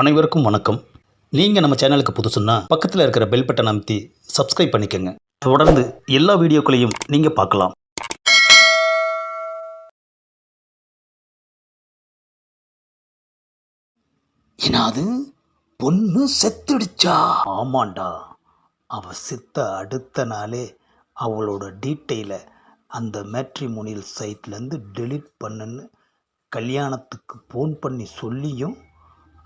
அனைவருக்கும் வணக்கம். நீங்கள் நம்ம சேனலுக்கு புதுசுன்னா பக்கத்தில் இருக்கிற பெல் பட்டன் அமைத்தி சப்ஸ்கிரைப் பண்ணிக்கோங்க. தொடர்ந்து எல்லா வீடியோக்களையும் நீங்கள் பார்க்கலாம். என்னது? பொண்ணு செத்துடுச்சா? ஆமாண்டா. அவ செத்த அடுத்த நாளே அவளோட டீட்டெயிலை அந்த மேட்ரிமோனியல் சைட்லேருந்து டெலீட் பண்ணுன்னு கல்யாணத்துக்கு ஃபோன் பண்ணி சொல்லியும்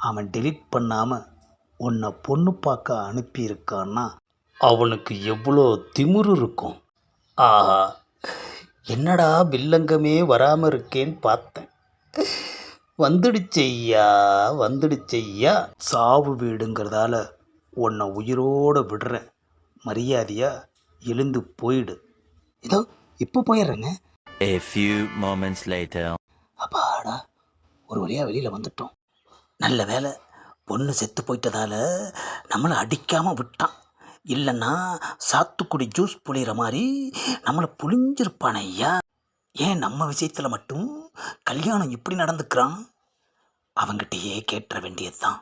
அவன் டெலீட் பண்ணாமல் உன்னை பொண்ணு பார்க்க அனுப்பியிருக்கான்னா அவனுக்கு எவ்வளோ திமிரு இருக்கும். ஆஹா என்னடா வில்லங்கமே வராமல் இருக்கேன்னு பார்த்தேன். வந்துடுச்சையா வந்துடுச்சையா சாவு வீடுங்கிறதால உன்னை உயிரோடு விடுறேன். மரியாதையா எழுந்து போயிடு. இதோ இப்போ போயிடுறேங்க. A few moments later. அப்பாடா ஒரு வழியாக வெளியில் வந்துட்டோம். நல்ல வேலை பொண்ணு செத்து போயிட்டதால நம்மளை அடிக்காமல் விட்டான். இல்லைன்னா சாத்துக்குடி ஜூஸ் புளிகிற மாதிரி நம்மளை புளிஞ்சிருப்பான் ஐயா. ஏன் நம்ம விஷயத்தில் மட்டும் கல்யாணம் இப்படி நடந்துக்கிறான்? அவங்கிட்டயே கேட்டுற வேண்டியதுதான்.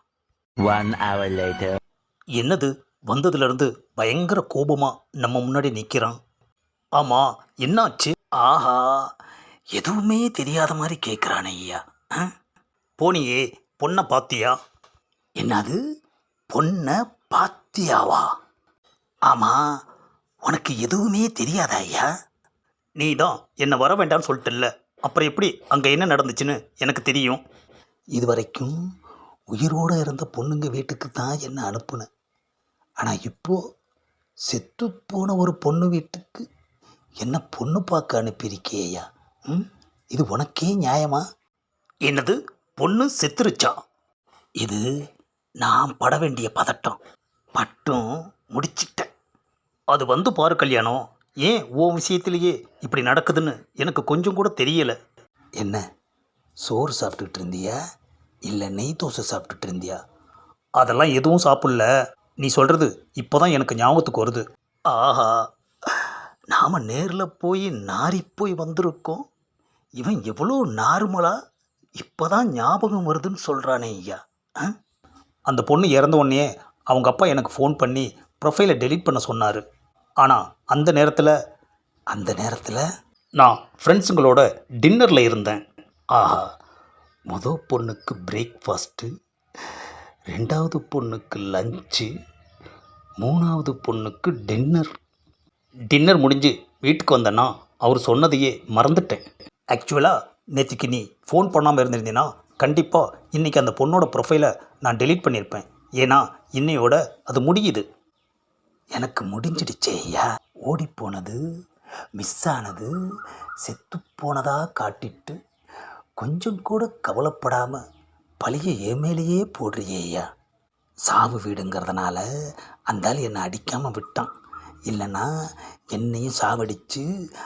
என்னது? வந்ததுலேருந்து பயங்கர கோபமாக நம்ம முன்னாடி நிற்கிறான் ஆமாம் என்னாச்சு? ஆஹா எதுவுமே தெரியாத மாதிரி கேட்குறானே ஐயா? போனியே பொண்ணை பாத்தியா? என்னது? பொண்ணை பாத்தியாவா? ஆமாம் உனக்கு எதுவுமே தெரியாதா ஐயா? நீ தான் என்னை வர வேண்டாம்னு சொல்லிட்டல்ல. அப்புறம் எப்படி? அங்கே என்ன நடந்துச்சுன்னு எனக்கு தெரியும். இது வரைக்கும் உயிரோடு இருந்த பொண்ணுங்க வீட்டுக்கு தான் என்ன அனுப்புனேன் ஆனால் இப்போ செத்து போன ஒரு பொண்ணு வீட்டுக்கு என்ன பொண்ணு பார்க்க அனுப்பியிருக்கேயா ம்? இது உனக்கே நியாயமா? என்னது? பொண்ணு செத்துருச்சா? இது நான் பட வேண்டிய பதட்டம். பட்டும் முடிச்சிட்டேன். அது வந்து பாரு கல்யாணம். ஏன் ஓ விஷயத்திலேயே இப்படி நடக்குதுன்னு எனக்கு கொஞ்சம் கூட தெரியல. என்ன? சோறு சாப்பிட்டுட்டு இருந்தியா? இல்லை நெய் தோசை சாப்பிட்டுட்டு இருந்தியா? அதெல்லாம் எதுவும் சாப்பிடல. நீ சொல்கிறது இப்போ தான் எனக்கு ஞாபகத்துக்கு வருது. ஆஹா. நாம் நேரில் போய் நாரி போய் வந்திருக்கோம். இவன் எவ்வளோ நார்மலாக இப்போ தான் ஞாபகம் வருதுன்னு சொல்கிறானே ஐயா. ஆ? அந்த பொண்ணு இறந்த உடனே அவங்க அப்பா எனக்கு ஃபோன் பண்ணி ப்ரொஃபைலை டெலீட் பண்ண சொன்னார். ஆனால் அந்த நேரத்தில் அந்த நேரத்தில் நான் ஃப்ரெண்ட்ஸுங்களோட டின்னரில் இருந்தேன். ஆஹா மொதல் பொண்ணுக்கு பிரேக்ஃபாஸ்ட்டு ரெண்டாவது பொண்ணுக்கு லஞ்சு மூணாவது பொண்ணுக்கு டின்னர் டின்னர் முடிஞ்சு வீட்டுக்கு வந்தேன்னா அவர் சொன்னதையே மறந்துட்டேன். ஆக்சுவலாக நேற்றுக்கு நீ ஃபோன் பண்ணாமல் இருந்திருந்தீன்னா கண்டிப்பாக இன்றைக்கி அந்த பொண்ணோட ப்ரொஃபைலை நான் டெலீட் பண்ணியிருப்பேன் ஏன்னா இன்னையோட அது முடியுது. எனக்கு முடிஞ்சிடுச்சே ஐயா. ஓடிப்போனது மிஸ் ஆனது செத்துப்போனதாக காட்டிட்டு கொஞ்சம் கூட கவலைப்படாமல் பழிய என் மேலேயே போடுறியே ஐயா. சாவு வீடுங்கிறதுனால அந்த ஆள் என்னை அடிக்காமல் விட்டான். இல்லைன்னா என்னையும் சாவடித்து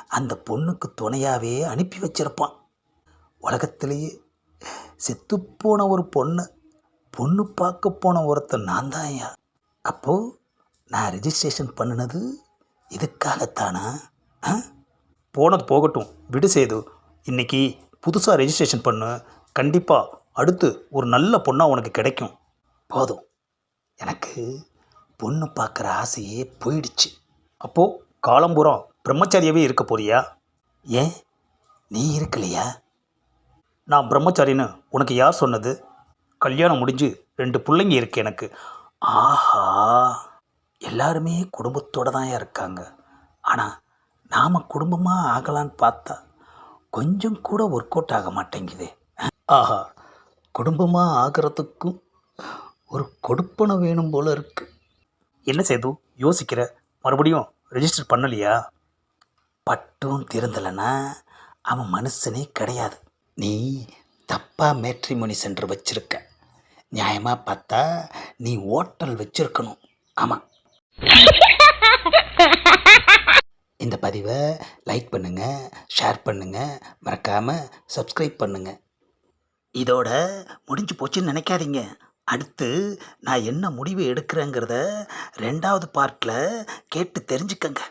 அந்த பொண்ணுக்கு துணையாகவே அனுப்பி வச்சிருப்பான். உலகத்திலேயே செத்துப்போன ஒரு பொண்ணு பொண்ணு பார்க்க போன ஒருத்தன் நான் தான் ஐயா. அப்போது நான் ரெஜிஸ்ட்ரேஷன் பண்ணினது இதுக்காகத்தானா? ஆ? போனது போகட்டும் விடு செய்து இன்னைக்கு புதுசாக ரெஜிஸ்ட்ரேஷன் பண்ணு. கண்டிப்பாக அடுத்து ஒரு நல்ல பொண்ணாக உனக்கு கிடைக்கும். போதும். எனக்கு பொண்ணு பார்க்குற ஆசையே போயிடுச்சு. அப்போது காலம்பூரம் பிரம்மச்சாரியாவே இருக்க போறியா? ஏன்? நீ இருக்கலையா? நான் பிரம்மச்சாரின்னு உனக்கு யார் சொன்னது? கல்யாணம் முடிஞ்சு ரெண்டு பிள்ளைங்க இருக்கு எனக்கு. ஆஹா. எல்லாருமே குடும்பத்தோடு தான் இருக்காங்க. ஆனால் நாம் குடும்பமாக ஆகலான்னு பார்த்தா கொஞ்சம் கூட ஒர்க் அவுட் ஆக மாட்டேங்குதே. ஆஹா. குடும்பமாக ஆகிறதுக்கும் ஒரு கொடுப்பனை வேணும் போல் இருக்கு. என்ன சேது யோசிக்கிற? மறுபடியும் ரெஜிஸ்டர் பண்ணலையா? பட்டும் திருந்தலைன்னா அவன் மனுஷனே கிடையாது. நீ தப்பாக மேட்ரிமோனி சென்டர் வச்சுருக்க. நியாயமாக பார்த்தா நீ ஹோட்டல் வச்சுருக்கணும். ஆமாம் இந்த பதிவை லைக் பண்ணுங்கள் ஷேர் பண்ணுங்கள் மறக்காமல் சப்ஸ்கிரைப் பண்ணுங்கள் இதோட முடிஞ்சு போச்சுன்னு நினைக்காதீங்க. அடுத்து நான் என்ன முடிவு எடுக்கிறேங்கிறத ரெண்டாவது பார்ட்டில் கேட்டு தெரிஞ்சுக்கங்க.